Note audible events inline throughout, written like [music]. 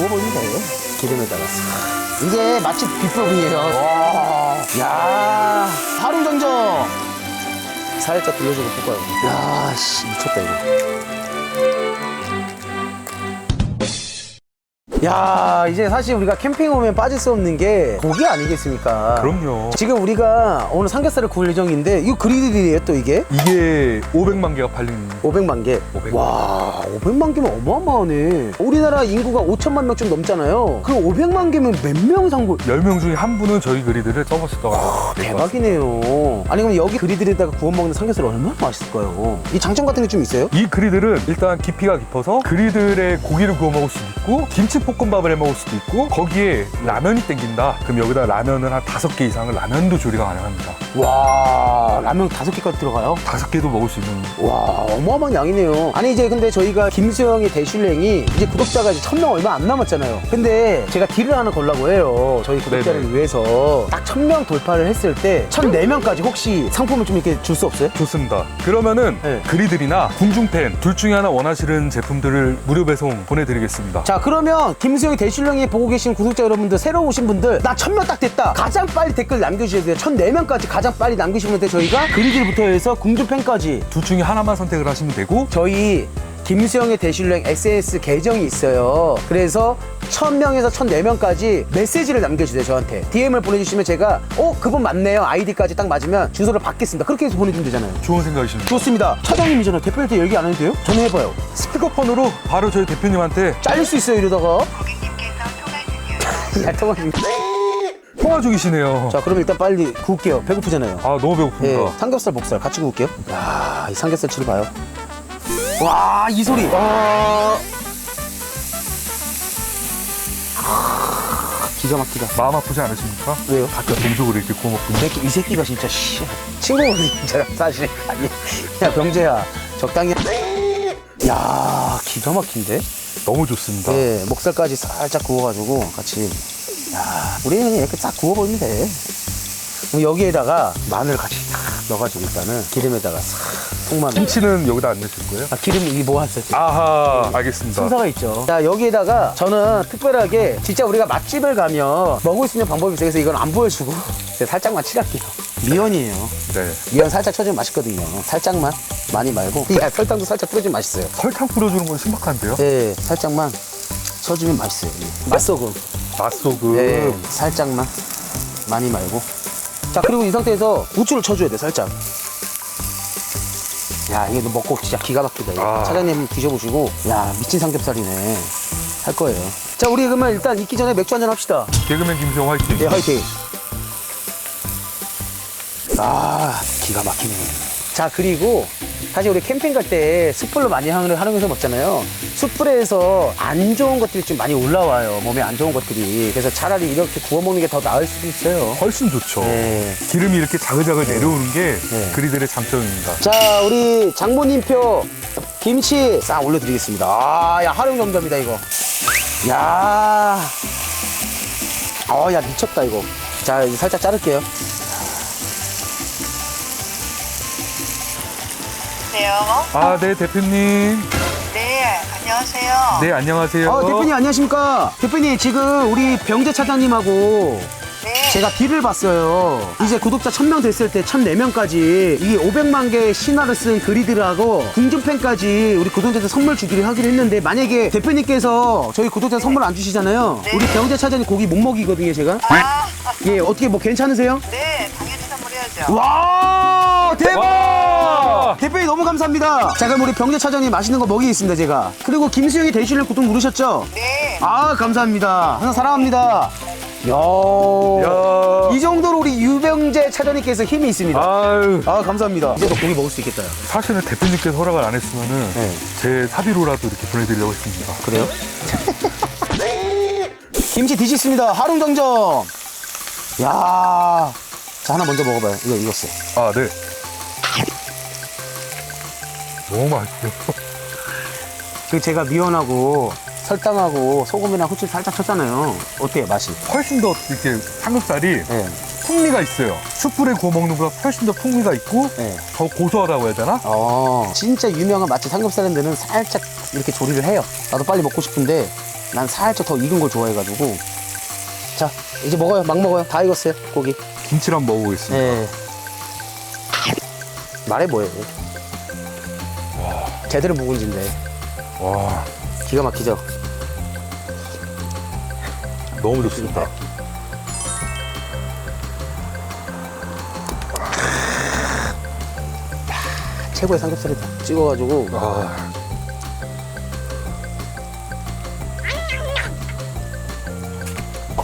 구워버리면 돼. 기름에다가 싹. 이게 맛집 비법이에요. 와. 야 하루정정. 살짝 돌려주고 볶아요. 야, 씨, 미쳤다, 이거. 야, 이제 사실 우리가 캠핑 오면 빠질 수 없는 게 고기 아니겠습니까? 그럼요. 지금 우리가 오늘 삼겹살을 구울 예정인데 이거 그리들이에요 또 이게? 이게 500만 개가 팔린 500만 개. 500만 와, 500만 개면 어마어마하네. 우리나라 인구가 5천만 명 좀 넘잖아요. 그 500만 개면 몇 명 상고 10명 중에 한 분은 저희 그리드를 써보셨다고 합니다. 대박이네요. 아니 그럼 여기 그리들에다가 구워 먹는 삼겹살 얼마나 맛있을까요? 이 장점 같은 게 좀 있어요? 이 그리들은 일단 깊이가 깊어서 그리들에 고기를 구워 먹을 수도 있고 김치 볶음밥을 해 먹을 수도 있고 거기에 라면이 땡긴다 그럼 여기다 라면을 한 다섯 개 이상을 라면도 조리가 가능합니다 와, 라면 다섯 개까지 들어가요? 다섯 개도 먹을 수 있는 와, 어마어마한 양이네요. 아니 이제 근데 저희가 김수영의 대슐랭이 이제 구독자가 이제 천명 얼마 안 남았잖아요. 근데 제가 딜을 하나 걸라고 해요. 저희 구독자를 네네. 위해서 딱 천 명 돌파를 했을 때 천 네 명까지 혹시 상품을 좀 이렇게 줄 수 없어요? 좋습니다 그러면은 네. 그리들이나 궁중팬 둘 중에 하나 원하시는 제품들을 무료 배송 보내드리겠습니다 자 그러면 김수영이 대슐랭이 보고 계신 구독자 여러분들 새로 오신 분들 나 천 명 딱 됐다. 가장 빨리 댓글 남겨주셔야 돼요. 천 네 명까지 가장 빨리 남기시면 돼 저희가. 그리들부터 해서 궁중팬까지. 둘 중에 하나만 선택을 하시면 되고. 저희 김수영의 대슐랭 SNS 계정이 있어요. 그래서 1000명에서 1004명까지 메시지를 남겨주세요, 저한테. DM을 보내주시면 제가, 어, 그분 맞네요. 아이디까지 딱 맞으면 주소를 받겠습니다. 그렇게 해서 보내주면 되잖아요. 좋은 생각이십니다 좋습니다. 차장님이잖아요. 대표한테 얘기 안 해도 돼요? 전화해봐요. 스피커폰으로 바로 저희 대표님한테 잘릴 수 있어요, 이러다가. 고객님께서 통화 중이어서 [laughs] 야, 통화 좀. 통화 중이시네요 자, 그럼 일단 빨리 구울게요. 배고프잖아요. 아 너무 배고픕니다 예, 삼겹살, 목살 같이 구울게요. 야, 이 삼겹살 치를 봐요. 와, 이 소리. 와. 아, 기가 막히다. 마음 아프지 않으십니까? 왜요? 각자 동족으로 이렇게 구워 먹고 이 새끼, 이 새끼가 진짜 씨 친구거든 진짜 사실 아니 야 병재야 적당히 야 기가 막힌데 너무 좋습니다 예 목살까지 살짝 구워가지고 같이 야 우리는 이렇게 싹 구워버리면 돼 여기에다가 마늘 같이 딱 넣어가지고 일단은 기름에다가 싹 통마늘 김치는 여기다 안 넣으실 거예요? 아 기름 이게 모았어요 지금. 아하 알겠습니다 순서가 있죠. 자, 여기에다가 저는 특별하게 진짜 우리가 맛집을 가면 먹을 수 있는 방법이 있어요. 그래서 이건 안 보여주고 살짝만 칠할게요. 미연이에요. 네. 미연 살짝 쳐주면 맛있거든요. 살짝만. 많이 말고. 야, 설탕도 살짝 뿌려주면 맛있어요. 설탕 뿌려주는 건 신박한데요? 네, 살짝만 쳐주면 맛있어요. 맛소금. 맛소금 네, 살짝만. 많이 말고. 자, 그리고 이 상태에서 우추를 쳐줘야 돼, 살짝. 야, 이게 너 먹고 진짜 기가 막히다. 이거. 아. 사장님 드셔보시고, 야, 미친 삼겹살이네. 할 거예요. 자, 우리 그러면 일단 익기 전에 맥주 한잔 합시다. 개그맨 김수영 화이팅 네, 화이팅. 아, 기가 막히네. 자, 그리고 사실 우리 캠핑 갈 때 숯불로 많이 활용을 활용해서 먹잖아요. 숯불에서 안 좋은 것들이 좀 많이 올라와요. 몸에 안 좋은 것들이. 그래서 차라리 이렇게 구워 먹는 게 더 나을 수도 있어요. 훨씬 좋죠 네. 기름이 이렇게 자글자글 내려오는 게 네. 그리들의 장점입니다 자, 우리 장모님표 김치 싹 올려드리겠습니다. 아, 야, 활용 정답이다, 이거. 야. 어, 야, 미쳤다, 이거. 자, 이제 살짝 자를게요. 네요. 아 네 대표님 네, 안녕하세요. 네 안녕하세요 어, 대표님 안녕하십니까? 대표님 지금 우리 병재 차장님하고 네. 제가 딜을 봤어요. 이제 구독자 1000명 됐을 때 1004명까지 이 500만 개의 신화를 쓴 그리드하고 궁중팬까지 우리 구독자한테 선물 주기로 하기로 했는데 만약에 대표님께서 저희 구독자 선물 안 주시잖아요. 네. 우리 병재 차장님 고기 못 먹이거든요, 제가. 아, 예, 어떻게 뭐 괜찮으세요? 네, 당연히 선물해야죠. 와 대박! 와! 대표님 너무 감사합니다. 자 그럼 우리 병재 차장님 맛있는 거 먹이겠습니다 제가. 그리고 김수영이 대실을 구독 누르셨죠? 네. 아 감사합니다. 항상 사랑합니다. 야. 야. 이 정도로 우리 유병재 차장님께서 힘이 있습니다. 아유 아 감사합니다. 이제 도 고기 먹을 수 있겠다. 사실은 대표님께서 허락을 안 했으면은 네. 제 사비로라도 이렇게 보내드리려고 했습니다 그래요? [laughs] 김치 뒤집습니다. 하룽정정. 야. 자 하나 먼저 먹어봐요. 이거 익었어요. 아네 너무 맛있어요 [laughs] 그 제가 미연하고 설탕하고 소금이랑 후추 살짝 쳤잖아요. 어때요 맛이? 훨씬 더 이렇게 삼겹살이 네. 풍미가 있어요 숯불에 구워 먹는 것보다 훨씬 더 풍미가 있고 네. 더 고소하다고 해야 되나? 어, 진짜 유명한 맛집 삼겹살인 데는 살짝 이렇게 조리를 해요. 나도 빨리 먹고 싶은데 난 살짝 더 익은 걸 좋아해가지고. 자, 이제 먹어요. 막 먹어요. 다 익었어요, 고기. 김치를 한번 먹어보겠습니다. 네. 말해 뭐해. 제대로 묵은지인데. 와, 기가 막히죠? 너무 좋습니다. 최고의 삼겹살이다. 찍어가지고. 아,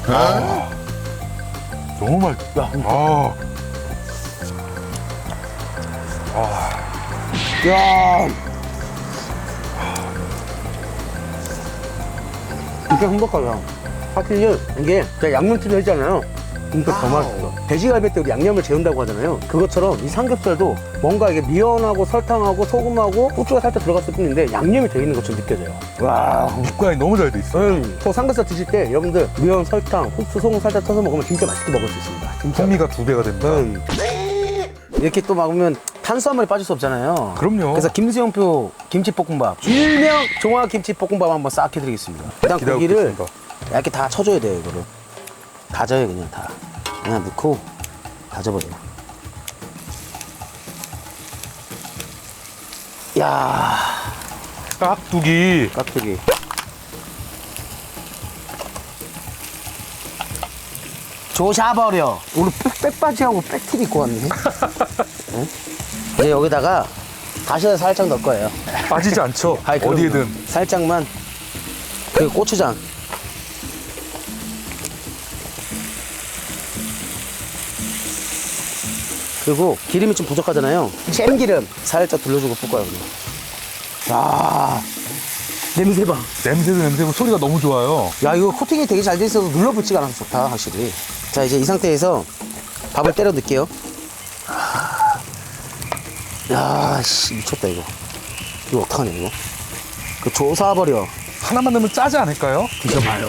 아, 너무 맛있다. 아, 야 진짜 행복하다. 확실히 이게 제가 양념치를 했잖아요. 그러니까 더 맛있어. 돼지갈비 때 우리 양념을 재운다고 하잖아요. 그것처럼 이 삼겹살도 뭔가 이게 미연하고 설탕하고 소금하고 후추가 살짝 들어갔을 뿐인데 양념이 돼 있는 것처럼 느껴져요. 와. 육관이 너무 잘 돼 있어요. 음, 또 삼겹살 드실 때 여러분들 미연, 설탕, 후추, 소금 살짝 쳐서 먹으면 진짜 맛있게 먹을 수 있습니다. 진짜. 풍미가 두 배가 됩니다. 음. 이렇게 또 먹으면 탄수화물이 빠질 수 없잖아요. 그럼요. 그래서 김수영표 김치볶음밥 일명 종합 김치볶음밥 한번 싹 해드리겠습니다. 일단 고기를 있겠습니다. 얇게 다 쳐줘야 돼요 이거를 다져요 그냥 다 그냥 넣고 다져버려. 야 깍두기. 깍두기. 조사버려. 오늘 백, 백바지하고 백티를 입고 왔네. 응? [laughs] 이제 여기다가 다시다 살짝 넣을 거예요. 빠지지 않죠. [laughs] 아이, 그럼요. 어디에든. 살짝만 그리고 고추장 그리고 기름이 좀 부족하잖아요 참기름 살짝 둘러주고 볶아요 그냥 야 냄새 봐. 냄새도 냄새고 소리가 너무 좋아요. 야 이거 코팅이 되게 잘 돼 있어서 눌러 붙지가 않아서 좋다 확실히 자 이제 이 상태에서 밥을 때려 넣을게요 야 씨 미쳤다 이거 이거 어떡하냐 이거 그 조사버려 하나만 넣으면 짜지 않을까요? 드셔봐요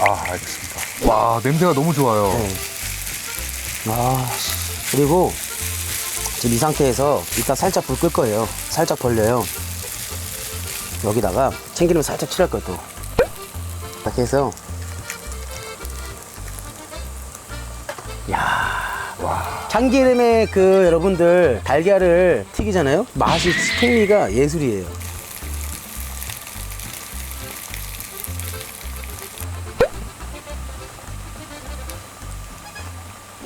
아, 알겠습니다. 와, 냄새가 너무 좋아요. 네. 아, 씨. 그리고 지금 이 상태에서 이따 살짝 불 끌 거예요. 살짝 벌려요. 여기다가 참기름 살짝 칠할 거예요, 또. 이렇게 해서. 야 와, 참기름에 그 여러분들 달걀을 튀기잖아요? 맛이 풍미가 예술이에요.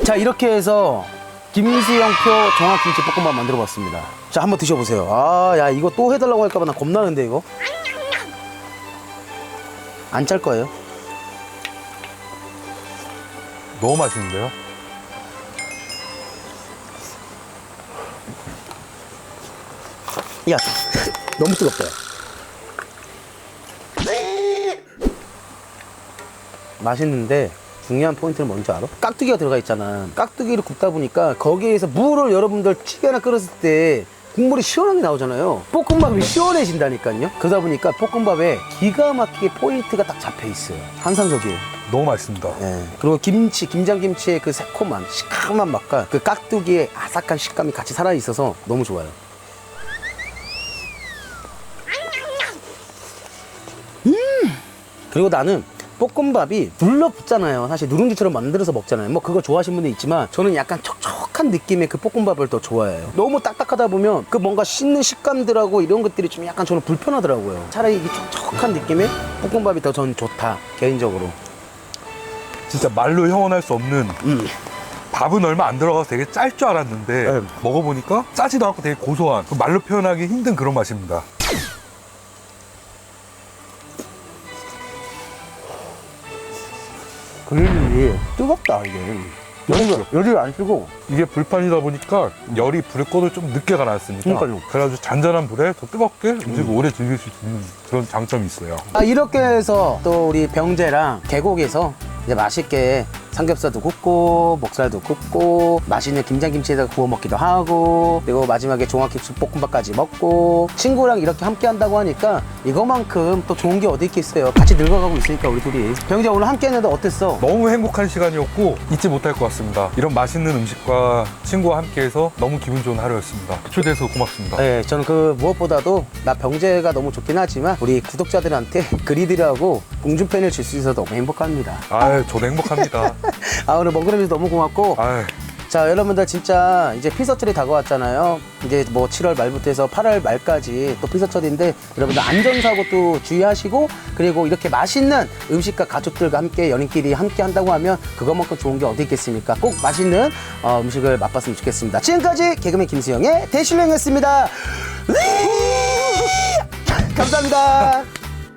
자 이렇게 해서 김수영표 종합김치 볶음밥 만들어 봤습니다. 자 한번 드셔보세요. 아야 이거 또 해달라고 할까봐 나 겁나는데 이거 안 짤 거예요. 너무 맛있는데요? 야 너무 뜨겁다. 맛있는데 중요한 포인트는 뭔지 알아? 깍두기가 들어가 있잖아. 깍두기를 굽다 보니까 거기에서 물을 여러분들 찌개나 끓였을 때 국물이 시원하게 나오잖아요. 볶음밥이 시원해진다니까요. 그러다 보니까 볶음밥에 기가 막히게 포인트가 딱 잡혀 있어요. 환상적이에요. 너무 맛있습니다. 예. 그리고 김치, 김장김치의 그 새콤한, 시큼한 맛과 그 깍두기의 아삭한 식감이 같이 살아있어서 너무 좋아요. 그리고 나는 볶음밥이 눌러붙잖아요. 사실 누룽지처럼 만들어서 먹잖아요. 뭐 그거 좋아하시는 분도 있지만 저는 약간 촉촉한 느낌의 그 볶음밥을 더 좋아해요. 너무 딱딱하다 보면 그 뭔가 씹는 식감들하고 이런 것들이 좀 약간 저는 불편하더라고요. 차라리 이게 촉촉한 느낌의 볶음밥이 더전 좋다. 개인적으로. 진짜 말로 형언할 수 없는 음. 밥은 얼마 안 들어가서 되게 짤 줄 알았는데 네. 먹어보니까 짜지도 않고 되게 고소한 그 말로 표현하기 힘든 그런 맛입니다. 그릴이 뜨겁다 이게 열이 열이 안 뜨고 이게 불판이다 보니까 열이 불에 꺼도 좀 늦게 가라앉습니다. 그러니까요. 음. 그래가지고 잔잔한 불에 더 뜨겁게 음식을 오래 즐길 수 있는 그런 장점이 있어요. 아 이렇게 해서 또 우리 병재랑 계곡에서 이제 맛있게 삼겹살도 굽고 목살도 굽고 맛있는 김장김치에다가 구워 먹기도 하고 그리고 마지막에 종합김치 볶음밥까지 먹고 친구랑 이렇게 함께 한다고 하니까 이거만큼 또 좋은 게 어디 있겠어요 같이 늙어가고 있으니까 우리 둘이 병자 오늘 함께 했는데 어땠어? 너무 행복한 시간이었고 잊지 못할 것 같습니다. 이런 맛있는 음식과 친구와 함께해서 너무 기분 좋은 하루였습니다. 초대해서 고맙습니다. 네, 저는 그 무엇보다도 나 병재가 너무 좋긴 하지만 우리 구독자들한테 그리드하고 봉준팬을 줄 수 있어서 너무 행복합니다. 아유, 저도 행복합니다. [laughs] 아 오늘 먹으면서 너무 고맙고. 아유, 자 여러분들 진짜 이제 피서철이 다가왔잖아요. 이제 뭐 7월 말부터 해서 8월 말까지 또 피서철인데 여러분들 안전사고도 주의하시고 그리고 이렇게 맛있는 음식과 가족들과 함께 연인끼리 함께 한다고 하면 그것만큼 좋은 게 어디 있겠습니까? 꼭 맛있는 어, 음식을 맛봤으면 좋겠습니다. 지금까지 개그맨 김수영의 대실령이었습니다. 감사합니다